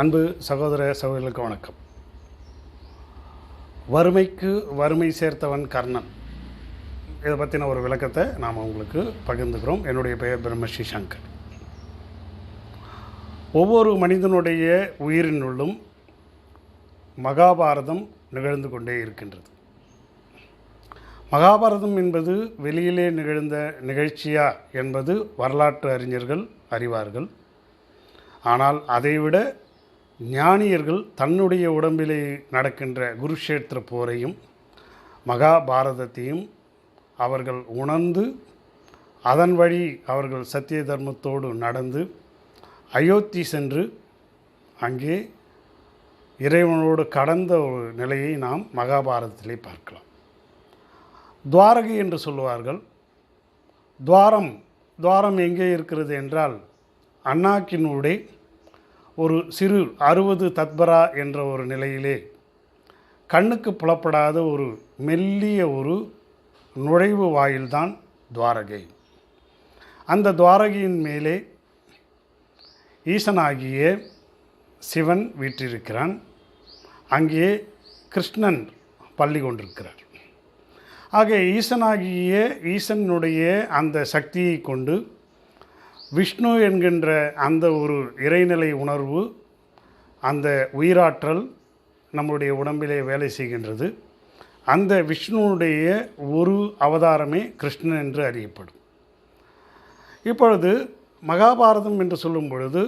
அன்பு சகோதர சகோதரர்களுக்கு வணக்கம். வறுமைக்கு வறுமை சேர்த்தவன் கர்ணன். இதை பற்றின ஒரு விளக்கத்தை நாம் உங்களுக்கு பகிர்ந்துக்கிறோம். என்னுடைய பெயர் பிரம்மஸ்ரீ சங்கர். ஒவ்வொரு மனிதனுடைய உயிரினுள்ளும் மகாபாரதம் நிகழ்ந்து கொண்டே இருக்கின்றது. மகாபாரதம் என்பது வெளியிலே நிகழ்ந்த நிகழ்ச்சியா என்பது வரலாற்று அறிஞர்கள் அறிவார்கள். ஆனால் அதைவிட ஞானியர்கள் தன்னுடைய உடம்பிலே நடக்கின்ற குருஷேத்திர போரையும் மகாபாரதத்தையும் அவர்கள் உணர்ந்து அதன் வழி அவர்கள் சத்திய தர்மத்தோடு நடந்து அயோத்தி சென்று அங்கே இறைவனோடு கடந்த ஒரு நிலையை நாம் மகாபாரதத்திலே பார்க்கலாம். துவாரகை என்று சொல்லுவார்கள். துவாரம் துவாரம் எங்கே இருக்கிறது என்றால் அண்ணாக்கினுடைய ஒரு சிறு அறுபது தத்பரா என்ற ஒரு நிலையிலே கண்ணுக்கு புலப்படாத ஒரு மெல்லிய ஒரு நுழைவு வாயில்தான் துவாரகை. அந்த துவாரகையின் மேலே ஈசனாகிய சிவன் வீற்றிருக்கிறான். அங்கே கிருஷ்ணன் பள்ளி கொண்டிருக்கிறார். ஆக ஈசனாகிய ஈசனுடைய அந்த சக்தியை கொண்டு விஷ்ணு என்கின்ற அந்த ஒரு இறைநிலை உணர்வு அந்த உயிராற்றல் நம்முடைய உடம்பிலே வேலை செய்கின்றது. அந்த விஷ்ணுவுடைய ஒரு அவதாரமே கிருஷ்ணன் என்று அறியப்படும். இப்பொழுது மகாபாரதம் என்று சொல்லும் பொழுது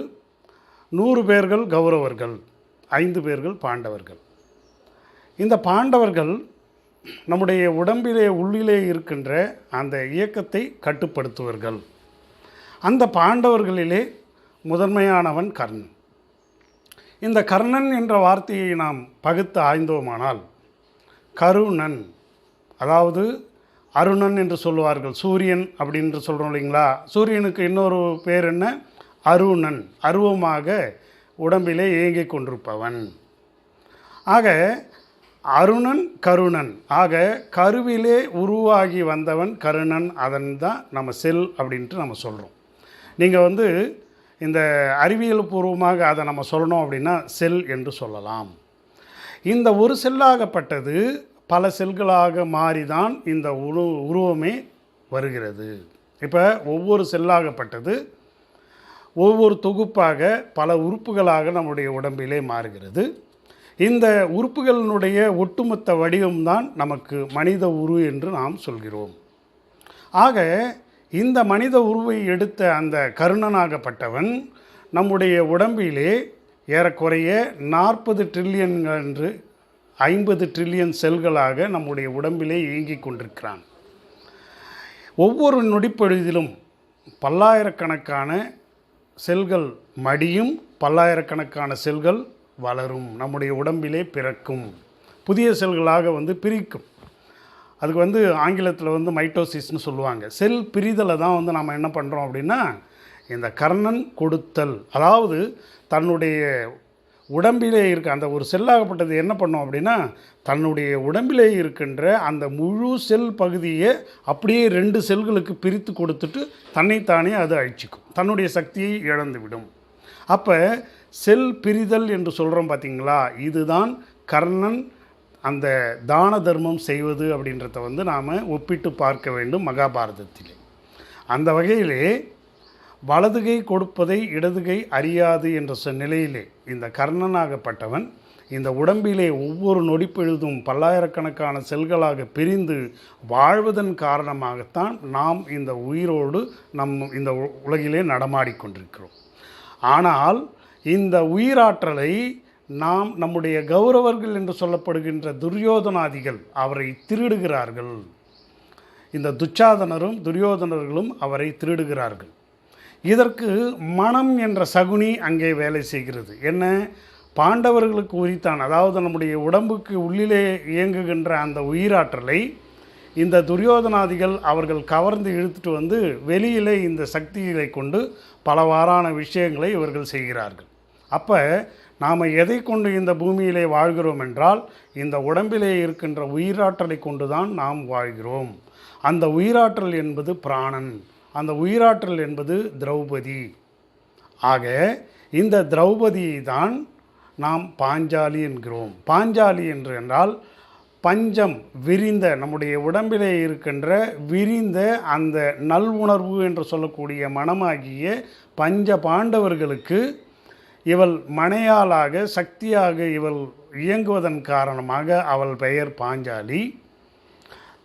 நூறு பேர்கள் கௌரவர்கள் ஐந்து பேர்கள் பாண்டவர்கள். இந்த பாண்டவர்கள் நம்முடைய உடம்பிலே உள்ளிலே இருக்கின்ற அந்த இயக்கத்தை கட்டுப்படுத்துவர்கள். அந்த பாண்டவர்களிலே முதன்மையானவன் கர்ணன். இந்த கர்ணன் என்ற வார்த்தையை நாம் பகுத்து ஆய்ந்தோமானால் கருணன் அதாவது அருணன் என்று சொல்லுவார்கள் சூரியன் அப்படின்னு சொல்கிறோம் இல்லைங்களா? சூரியனுக்கு இன்னொரு பேர் என்ன? அருணன் அருவமாக உடம்பிலே இயங்கிக் கொண்டிருப்பவன். ஆக அருணன் கருணன். ஆக கருவிலே உருவாகி வந்தவன் கருணன் அதன் தான் நம்ம செல் அப்படின்ட்டு நம்ம சொல்கிறோம் நீங்கள் வந்து இந்த அறிவியல் பூர்வமாக அதை நம்ம சொல்லணும் அப்படின்னா செல் என்று சொல்லலாம். இந்த ஒரு செல்லாகப்பட்டது பல செல்களாக மாறி தான் இந்த உரு உருவமே வருகிறது. இப்போ ஒவ்வொரு செல்லாகப்பட்டது ஒவ்வொரு தொகுப்பாக பல உறுப்புகளாக நம்முடைய உடம்பிலே மாறுகிறது. இந்த உறுப்புகளினுடைய ஒட்டுமொத்த வடிவம்தான் நமக்கு மனித உரு என்று நாம் சொல்கிறோம். ஆக இந்த மனித உருவை எடுத்த அந்த கருணனாகப்பட்டவன் நம்முடைய உடம்பிலே ஏறக்குறைய நாற்பது ட்ரில்லியன் என்று ஐம்பது ட்ரில்லியன் செல்களாக நம்முடைய உடம்பிலே இயங்கிக் கொண்டிருக்கிறான். ஒவ்வொரு நொடிப்பொழுதிலும் பல்லாயிரக்கணக்கான செல்கள் மடியும் பல்லாயிரக்கணக்கான செல்கள் வளரும் நம்முடைய உடம்பிலே பிறக்கும் புதிய செல்களாக வந்து பிரிக்கும். அதுக்கு வந்து ஆங்கிலத்தில் வந்து மைட்டோசிஸ்னு சொல்லுவாங்க. செல் பிரிதலை தான் வந்து நம்ம என்ன பண்ணுறோம் அப்படின்னா இந்த கர்ணன் கொடுத்தல். அதாவது தன்னுடைய உடம்பிலே இருக்க அந்த ஒரு செல்லாகப்பட்டது என்ன பண்ணும் அப்படின்னா தன்னுடைய உடம்பிலே இருக்கின்ற அந்த முழு செல் பகுதியை அப்படியே ரெண்டு செல்களுக்கு பிரித்து கொடுத்துட்டு தன்னைத்தானே அது அழிச்சிக்கும். தன்னுடைய சக்தியை இழந்துவிடும். அப்போ செல் பிரிதல் என்று சொல்கிறோம் பார்த்தீங்களா இதுதான் கர்ணன் அந்த தான தர்மம் செய்வது அப்படின்றத வந்து நாம் ஒப்பிட்டு பார்க்க வேண்டும் மகாபாரதத்திலே. அந்த வகையிலே வலதுகை கொடுப்பதை இடதுகை அறியாது என்ற நிலையிலே இந்த கர்ணனாகப்பட்டவன் இந்த உடம்பிலே ஒவ்வொரு நொடிப்பெழுதும் பல்லாயிரக்கணக்கான செல்களாக பிரிந்து வாழ்வதன் காரணமாகத்தான் நாம் இந்த உயிரோடு நம் இந்த உலகிலே நடமாடிக்கொண்டிருக்கிறோம். ஆனால் இந்த உயிராற்றலை நாம் நம்முடைய கௌரவர்கள் என்று சொல்லப்படுகின்ற துரியோதனாதிகள் அவரை திருடுகிறார்கள். இந்த துச்சாதனரும் துரியோதனர்களும் அவரை திருடுகிறார்கள். இதற்கு மனம் என்ற சகுனி அங்கே வேலை செய்கிறது. என்ன? பாண்டவர்களுக்கு உரித்தான். அதாவது நம்முடைய உடம்புக்கு உள்ளிலே இயங்குகின்ற அந்த உயிராற்றலை இந்த துரியோதனாதிகள் அவர்கள் கவர்ந்து இழுத்துட்டு வந்து வெளியிலே இந்த சக்திகளை கொண்டு பலவாறான விஷயங்களை இவர்கள் செய்கிறார்கள். அப்போ நாம் எதை கொண்டு இந்த பூமியிலே வாழ்கிறோம் என்றால் இந்த உடம்பிலே இருக்கின்ற உயிராற்றலை கொண்டு தான் நாம் வாழ்கிறோம். அந்த உயிராற்றல் என்பது பிராணன். அந்த உயிராற்றல் என்பது திரௌபதி. ஆக இந்த திரௌபதியை தான் நாம் பாஞ்சாலி என்கிறோம். பாஞ்சாலி என்று என்றால் பஞ்சம் விரிந்த நம்முடைய உடம்பிலே இருக்கின்ற விரிந்த அந்த நல்வுணர்வு என்று சொல்லக்கூடிய மனமாகிய பஞ்ச பாண்டவர்களுக்கு இவள் மனையாளாக சக்தியாக இவள் இயங்குவதன் காரணமாக அவள் பெயர் பாஞ்சாலி.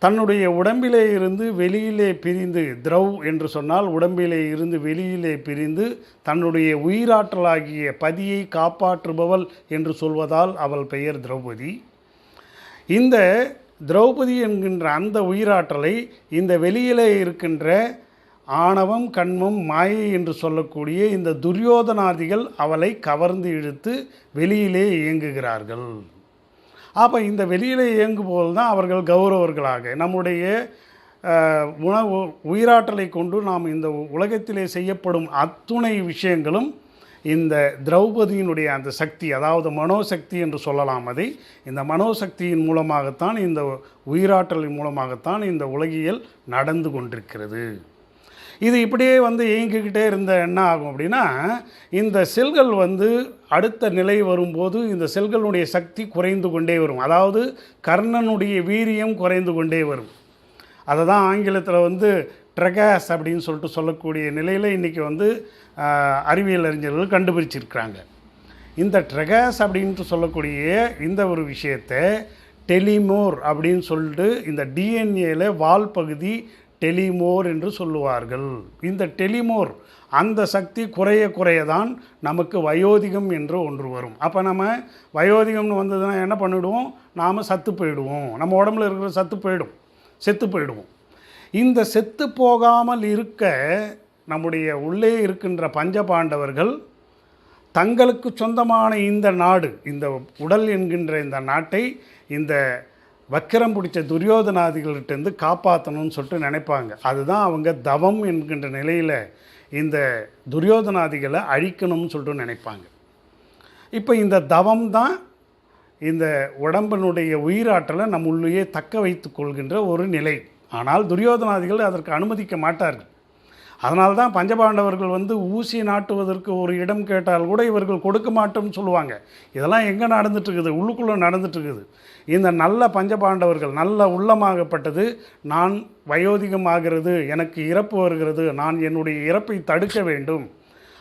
தன்னுடைய உடம்பிலே இருந்து வெளியிலே பிரிந்து திரவ் என்று சொன்னால் உடம்பிலே இருந்து வெளியிலே பிரிந்து தன்னுடைய உயிராற்றலாகிய பதியை காப்பாற்றுபவள் என்று சொல்வதால் அவள் பெயர் திரௌபதி. இந்த திரௌபதி என்கின்ற அந்த உயிராற்றலை இந்த வெளியிலே இருக்கின்ற ஆணவம் கண்மம் மாயை என்று சொல்லக்கூடிய இந்த துரியோதனாதிகள் அவளை கவர்ந்து இழுத்து வெளியிலே இயங்குகிறார்கள். அப்போ இந்த வெளியிலே இயங்கும்போது தான் அவர்கள் கௌரவர்களாக. நம்முடைய உணவு உயிராற்றலை கொண்டு நாம் இந்த உலகத்திலே செய்யப்படும் அத்துணை விஷயங்களும் இந்த திரௌபதியினுடைய அந்த சக்தி அதாவது மனோசக்தி என்று சொல்லலாம் அதை இந்த மனோசக்தியின் மூலமாகத்தான் இந்த உயிராற்றலின் மூலமாகத்தான் இந்த உலகியல் நடந்து கொண்டிருக்கிறது. இது இப்படியே வந்து இயங்கிக்கிட்டே இருந்த என்ன ஆகும் அப்படின்னா இந்த செல்கள் வந்து அடுத்த நிலை வரும்போது இந்த செல்களுடைய சக்தி குறைந்து கொண்டே வரும். அதாவது கர்ணனுடைய வீரியம் குறைந்து கொண்டே வரும். அதை தான் ஆங்கிலத்தில் வந்து ட்ரெகாஸ் அப்படின்னு சொல்லிட்டு சொல்லக்கூடிய நிலையில் இன்றைக்கி வந்து அறிவியல் அறிஞர்கள் கண்டுபிடிச்சிருக்கிறாங்க. இந்த ட்ரெகாஸ் அப்படின்ட்டு சொல்லக்கூடிய இந்த ஒரு விஷயத்தை டெலிமோர் அப்படின்னு சொல்லிட்டு இந்த டிஎன்ஏல வால் பகுதி டெலிமோர் என்று சொல்லுவார்கள். இந்த டெலிமோர் அந்த சக்தி குறைய குறைய தான் நமக்கு வயோதிகம் என்று ஒன்று வரும். அப்போ நம்ம வயோதிகம்னு வந்ததுன்னா என்ன பண்ணிவிடுவோம் நாம் சத்து போயிடுவோம். நம்ம உடம்புல இருக்கிற சத்து போயிடும். செத்து போயிடுவோம். இந்த செத்து போகாமல் இருக்க நம்முடைய உள்ளே இருக்கின்ற பஞ்ச பாண்டவர்கள் தங்களுக்கு சொந்தமான இந்த நாடு இந்த உடல் என்கின்ற இந்த நாட்டை இந்த வக்கிரம் பிடிச்ச துரியோதனாதிகள்கிட்டேருந்து காப்பாற்றணும்னு சொல்லிட்டு நினைப்பாங்க. அதுதான் அவங்க தவம் என்கின்ற நிலையில் இந்த துரியோதனாதிகளை அழிக்கணும்னு சொல்லிட்டு நினைப்பாங்க. இப்போ இந்த தவம் தான் இந்த உடம்பினுடைய உயிராற்றலை நம்முள்ளேயே தக்க வைத்து கொள்கின்ற ஒரு நிலை. ஆனால் துரியோதனாதிகள் அதற்கு அனுமதிக்க மாட்டார்கள். அதனால தான் பஞ்சபாண்டவர்கள் வந்து ஊசி நாட்டுவதற்கு ஒரு இடம் கேட்டால் கூட இவர்கள் கொடுக்க மாட்டோம்னு சொல்லுவாங்க. இதெல்லாம் எங்கே நடந்துட்டுருக்குது? உள்ளுக்குள்ளே நடந்துட்டுருக்குது. இந்த நல்ல பஞ்சபாண்டவர்கள் நல்ல உள்ளமாகப்பட்டது நான் வயோதிகம் ஆகிறது எனக்கு இறப்பு வருகிறது நான் என்னுடைய இறப்பை தடுக்க வேண்டும்.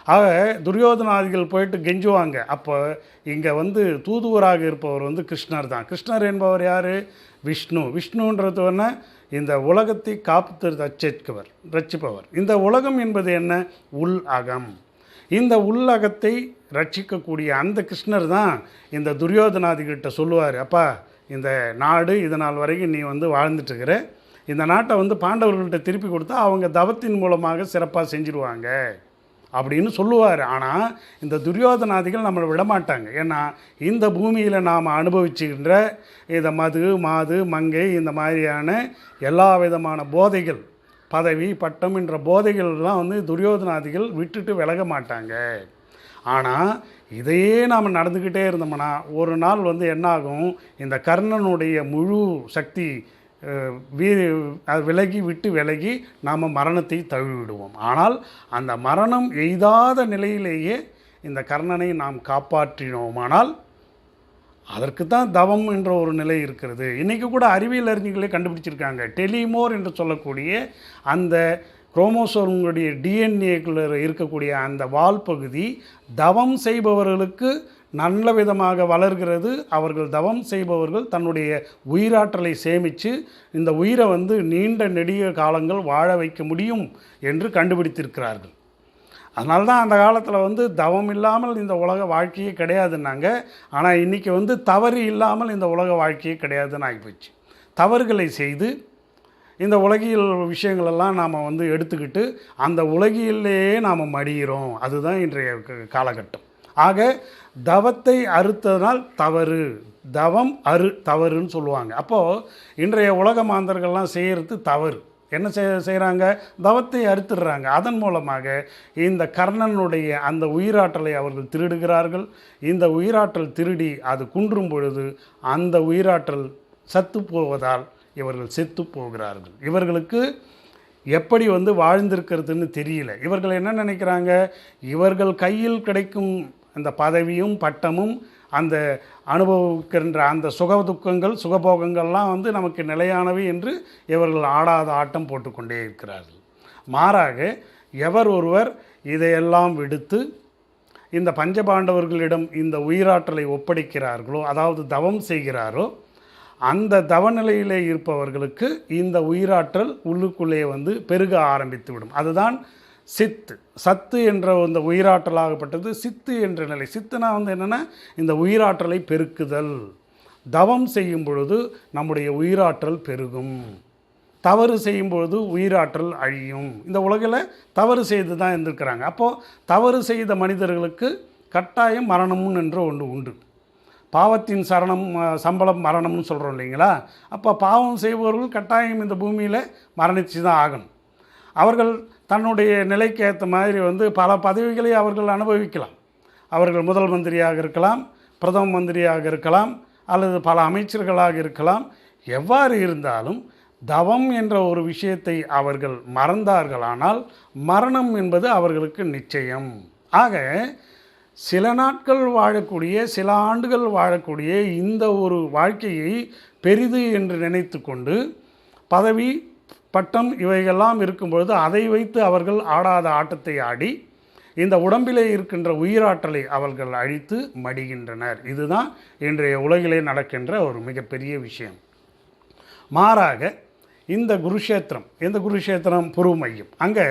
ஆக துரியோதனாதிகள் போயிட்டு கெஞ்சுவாங்க. அப்போ இங்கே வந்து தூதுவராக இருப்பவர் வந்து கிருஷ்ணர் தான். கிருஷ்ணர் என்பவர் யார்? விஷ்ணு. விஷ்ணுன்றது என்ன இந்த உலகத்தை காப்பு ரட்சிப்பவர் ரட்சிப்பவர். இந்த உலகம் என்பது என்ன? உள் அகம். இந்த உள்ளகத்தை ரட்சிக்கக்கூடிய அந்த கிருஷ்ணர் தான் இந்த துரியோதனாதிகிட்ட சொல்லுவார் அப்பா இந்த நாடு இதனால் வரைக்கும் நீ வந்து வாழ்ந்துட்டுருக்கிற. இந்த நாட்டை வந்து பாண்டவர்கள்ட்ட திருப்பி கொடுத்தா அவங்க தவத்தின் மூலமாக சிறப்பாக செஞ்சிருவாங்க. அப்படின்னு சொல்லுவார். ஆனால் இந்த துரியோதனாதிகள் நம்மளை விடமாட்டாங்க. ஏன்னா இந்த பூமியில் நாம் அனுபவிச்சுக்கின்ற இந்த மது மாது மங்கை இந்த மாதிரியான எல்லா விதமான போதைகள் பதவி பட்டம் என்ற போதைகள்லாம் வந்து துரியோதனாதிகள் விட்டுட்டு விலக மாட்டாங்க. ஆனால் இதையே நாம் நடந்துக்கிட்டே இருந்தோம்னா ஒரு நாள் வந்து என்னாகும்? இந்த கர்ணனுடைய முழு சக்தி வீ விலகி விட்டு விலகி நாம் மரணத்தை தழுவிடுவோம் ஆனால் அந்த மரணம் எய்தாத நிலையிலேயே இந்த கர்ணனை நாம் காப்பாற்றினோமானால் அதற்கு தான் தவம் என்ற ஒரு நிலை இருக்கிறது. இன்றைக்கி கூட அறிவியல் அறிஞர்களே கண்டுபிடிச்சிருக்காங்க. டெலிமோர் என்று சொல்லக்கூடிய அந்த குரோமோசோம்களுடைய டிஎன்ஏக்குள்ள இருக்கக்கூடிய அந்த வால் பகுதி தவம் செய்பவர்களுக்கு நல்ல விதமாக வளர்கிறது. அவர்கள் தவம் செய்பவர்கள் தன்னுடைய உயிராற்றலை சேமித்து இந்த உயிரை வந்து நீண்ட நெடிய காலங்கள் வாழ வைக்க முடியும் என்று கண்டுபிடித்திருக்கிறார்கள். அதனால தான் அந்த காலத்தில் வந்து தவம் இல்லாமல் இந்த உலக வாழ்க்கையே கிடையாதுன்னாங்க. ஆனால் இன்றைக்கி வந்து தவறு இல்லாமல் இந்த உலக வாழ்க்கையே கிடையாதுன்னு ஆகிப்போச்சு. தவறுகளை செய்து இந்த உலகியல் விஷயங்களெல்லாம் நாம் வந்து எடுத்துக்கிட்டு அந்த உலகிலேயே நாம் மடிகிறோம் அதுதான் இன்றைய க- காலகட்டம். ஆக தவத்தை அறுத்ததனால் தவறு. தவம் அறு தவறுன்னு சொல்லுவாங்க. அப்போது இன்றைய உலக மாந்தர்கள்லாம் செய்கிறது தவறு. என்ன செய் செய்கிறாங்க தவத்தை அறுத்துடுறாங்க. அதன் மூலமாக இந்த கர்ணனுடைய அந்த உயிராற்றலை அவர்கள் திருடுகிறார்கள். இந்த உயிராற்றல் திருடி அது குன்றும் பொழுது அந்த உயிராற்றல் சத்து போவதால் இவர்கள் செத்து போகிறார்கள். இவர்களுக்கு எப்படி வந்து வாழ்ந்திருக்கிறதுன்னு தெரியல. இவர்கள் என்ன நினைக்கிறாங்க? இவர்கள் கையில் கிடைக்கும் அந்த பதவியும் பட்டமும் அந்த அனுபவிக்கின்ற அந்த சுக துக்கங்கள் சுகபோகங்கள்லாம் வந்து நமக்கு நிலையானவை என்று இவர்கள் ஆடாத ஆட்டம் போட்டுக்கொண்டே இருக்கிறார்கள். மாறாக எவர் ஒருவர் இதையெல்லாம் விடுத்து இந்த பஞ்சபாண்டவர்களிடம் இந்த உயிராற்றலை ஒப்படைக்கிறார்களோ அதாவது தவம் செய்கிறாரோ அந்த தவநிலையிலே இருப்பவர்களுக்கு இந்த உயிராற்றல் உள்ளுக்குள்ளே வந்து பெருக ஆரம்பித்து விடும் அதுதான் சித்து சத்து என்ற இந்த உயிராற்றலாகப்பட்டது சித்து என்ற நிலை. சித்துனா வந்து என்னென்னா இந்த உயிராற்றலை பெருக்குதல். தவம் செய்யும் பொழுது நம்முடைய உயிராற்றல் பெருகும். தவறு செய்யும் பொழுது உயிராற்றல் அழியும். இந்த உலகில் தவறு செய்து தான் இருந்திருக்கிறாங்க. அப்போது தவறு செய்த மனிதர்களுக்கு கட்டாயம் மரணம்னு என்ற ஒன்று உண்டு. பாவத்தின் சரணம் சம்பளம் மரணம்னு சொல்கிறோம் இல்லைங்களா? அப்போ பாவம் செய்பவர்கள் கட்டாயம் இந்த பூமியில் மரணித்து தான் ஆகணும். அவர்கள் தன்னுடைய நிலைக்கு ஏற்ற மாதிரி வந்து பல பதவிகளை அவர்கள் அனுபவிக்கலாம். அவர்கள் முதல் மந்திரியாக இருக்கலாம் பிரதம மந்திரியாக இருக்கலாம் அல்லது பல அமைச்சர்களாக இருக்கலாம். எவ்வாறு இருந்தாலும் தவம் என்ற ஒரு விஷயத்தை அவர்கள் மறந்தார்களானால் மரணம் என்பது அவர்களுக்கு நிச்சயம். ஆக சில நாட்கள் வாழக்கூடிய சில ஆண்டுகள் வாழக்கூடிய இந்த ஒரு வாழ்க்கையை பெரிது என்று நினைத்து கொண்டு பதவி பட்டம் இவைகள்லாம் இருக்கும்பொழுது அதை வைத்து அவர்கள் ஆடாத ஆட்டத்தை ஆடி இந்த உடம்பிலே இருக்கின்ற உயிராற்றலை அவர்கள் அழித்து மடிகின்றனர். இதுதான் இன்றைய உலகிலே நடக்கின்ற ஒரு மிகப்பெரிய விஷயம். மாறாக இந்த குருஷேத்திரம் இந்த குருஷேத்திரம்? புரு மையம். அங்கே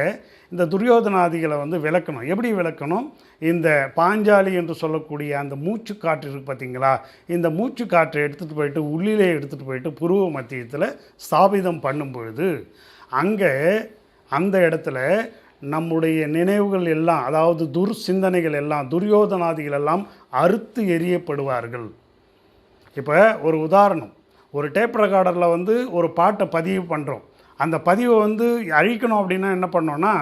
இந்த துரியோதனாதிகளை வந்து விளக்கணும். எப்படி விளக்கணும்? இந்த பாஞ்சாலி என்று சொல்லக்கூடிய அந்த மூச்சு காற்று இருக்குது பார்த்தீங்களா? இந்த மூச்சு காற்றை எடுத்துகிட்டு போயிட்டு உள்ளிலே எடுத்துகிட்டு போயிட்டு புருவ மத்தியத்தில் ஸ்தாபிதம் பண்ணும் பொழுது அங்கே அந்த இடத்துல நம்முடைய நினைவுகள் எல்லாம் அதாவது துர் சிந்தனைகள் எல்லாம் துரியோதனாதிகள் எல்லாம் அறுத்து எரியப்படுவார்கள். இப்போ ஒரு உதாரணம். ஒரு டேப் ரெக்கார்டரில் வந்து ஒரு பாட்டை பதிவு பண்ணுறோம் அந்த பதிவை வந்து அழிக்கணும் அப்படின்னா என்ன பண்ணோன்னா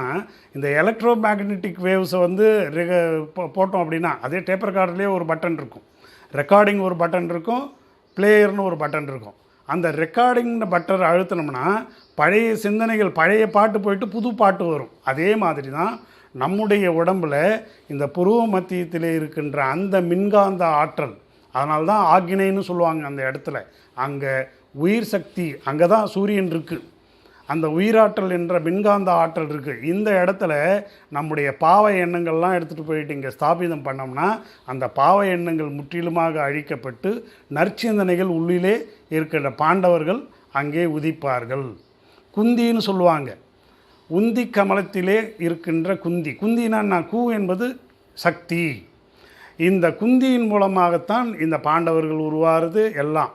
இந்த எலக்ட்ரோ மேக்னெட்டிக் வேவ்ஸை வந்து ரெக- போ- போட்டோம் அப்படின்னா அதே டேப்பர் ரெக்கார்டர்லேயே ஒரு பட்டன் இருக்கும். ரெக்கார்டிங் ஒரு பட்டன் இருக்கும் பிளேயர்னு ஒரு பட்டன் இருக்கும். அந்த ரெக்கார்டிங் பட்டன் அழுத்தினோம்னா பழைய சிந்தனைகள் பழைய பாட்டு போயிட்டு புது பாட்டு வரும். அதே மாதிரி தான் நம்முடைய உடம்பில் இந்த புருவ மத்தியத்தில் இருக்கின்ற அந்த மின்காந்த ஆற்றல் அதனால தான் ஆக்கினைன்னு சொல்லுவாங்க அந்த இடத்துல. அங்கே உயிர் சக்தி அங்கே தான் சூரியன் இருக்குது அந்த உயிராற்றல் என்ற மின்காந்த ஆற்றல் இருக்குது இந்த இடத்துல நம்முடைய பாவ எண்ணங்கள்லாம் எடுத்துகிட்டு போயிட்டு இங்கே ஸ்தாபிதம் பண்ணோம்னா அந்த பாவ எண்ணங்கள் முற்றிலுமாக அழிக்கப்பட்டு நற்சிந்தனைகள் உள்ளிலே இருக்கின்ற பாண்டவர்கள் அங்கே உதிப்பார்கள். குந்தின்னு சொல்லுவாங்க. உந்தி கமலத்திலே இருக்கின்ற குந்தி. குந்தினா நான் கூ என்பது சக்தி. இந்த குந்தியின் மூலமாகத்தான் இந்த பாண்டவர்கள் உருவாகிறது எல்லாம்.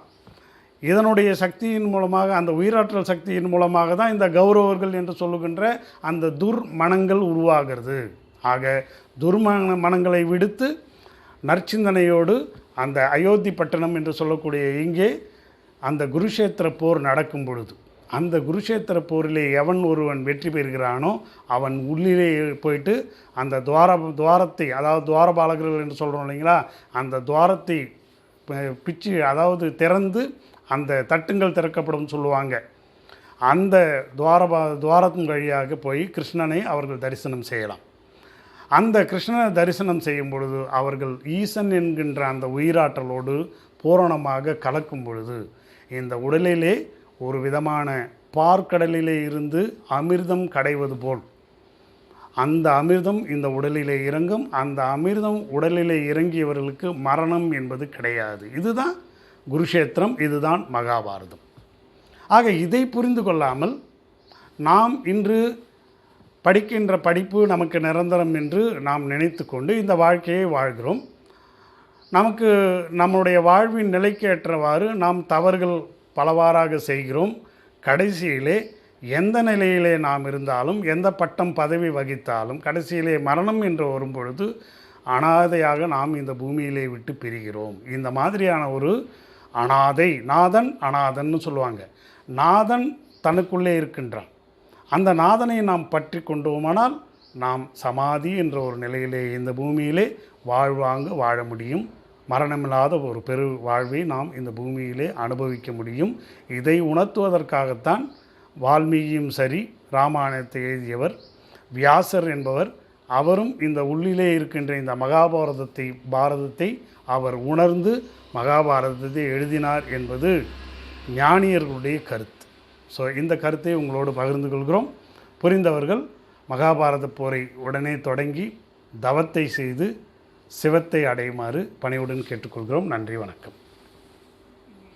இதனுடைய சக்தியின் மூலமாக அந்த உயிராற்றல் சக்தியின் மூலமாக தான் இந்த கௌரவர்கள் என்று சொல்லுகின்ற அந்த துர்மணங்கள் உருவாகிறது. ஆக துர்மண மனங்களை விடுத்து நற்சிந்தனையோடு அந்த அயோத்தி பட்டணம் என்று சொல்லக்கூடிய இங்கே அந்த குருஷேத்திர போர் நடக்கும் பொழுது அந்த குருஷேத்திர போரிலே எவன் ஒருவன் வெற்றி பெறுகிறானோ அவன் உள்ளிலே போயிட்டு அந்த துவார துவாரத்தை அதாவது துவாரபாலகர்கள் என்று சொல்கிறோம் இல்லைங்களா அந்த துவாரத்தை பிச்சு அதாவது திறந்து அந்த தட்டுங்கள் திறக்கப்படும் சொல்லுவாங்க. அந்த துவாரபா துவாரத்தின் வழியாக போய் கிருஷ்ணனை அவர்கள் தரிசனம் செய்யலாம். அந்த கிருஷ்ணனை தரிசனம் செய்யும் பொழுது அவர்கள் ஈசன் என்கின்ற அந்த உயிராற்றலோடு பூரணமாக கலக்கும் பொழுது இந்த உடலிலே ஒரு விதமான பார்க்கடலிலே இருந்து அமிர்தம் கடைவது போல். அந்த அமிர்தம் இந்த உடலிலே இறங்கும். அந்த அமிர்தம் உடலிலே இறங்கியவர்களுக்கு மரணம் என்பது கிடையாது. இதுதான் குருஷேத்திரம் இதுதான் மகாபாரதம். ஆக இதை புரிந்து கொள்ளாமல் நாம் இன்று படிக்கின்ற படிப்பு நமக்கு நிரந்தரம் என்று நாம் நினைத்து கொண்டு இந்த வாழ்க்கையை வாழ்கிறோம். நமக்கு நம்முடைய வாழ்வின் நிலைக்கேற்றவாறு நாம் தவறுகள் பலவாறாக செய்கிறோம். கடைசியிலே எந்த நிலையிலே நாம் இருந்தாலும் எந்த பட்டம் பதவி வகித்தாலும் கடைசியிலே மரணம் என்று வரும்பொழுது அனாதையாக நாம் இந்த பூமியிலே விட்டு பிரிகிறோம். இந்த மாதிரியான ஒரு அனாதை நாதன் அனாதன்னு சொல்லுவாங்க. நாதன் தனக்குள்ளே இருக்கின்றான். அந்த நாதனை நாம் பற்றி கொண்டோமானால் நாம் சமாதி என்ற ஒரு நிலையிலே இந்த பூமியிலே வாழ்வாங்க வாழ முடியும். மரணமில்லாத ஒரு பெரு வாழ்வை நாம் இந்த பூமியிலே அனுபவிக்க முடியும். இதை உணர்த்துவதற்காகத்தான் வால்மீகியும் சரி ராமாயணத்தை எழுதியவர் வியாசர் என்பவர் அவரும் இந்த உள்ளிலே இருக்கின்ற இந்த மகாபாரதத்தை பாரதத்தை அவர் உணர்ந்து மகாபாரதத்தை எழுதினார் என்பது ஞானியர்களுடைய கருத்து. ஸோ இந்த கருத்தை உங்களோடு பகிர்ந்து கொள்கிறோம். புரிந்தவர்கள் மகாபாரத போரை உடனே தொடங்கி தவத்தை செய்து சிவத்தை அடையுமாறு பணிவுடன் கேட்டுக்கொள்கிறோம். நன்றி வணக்கம்.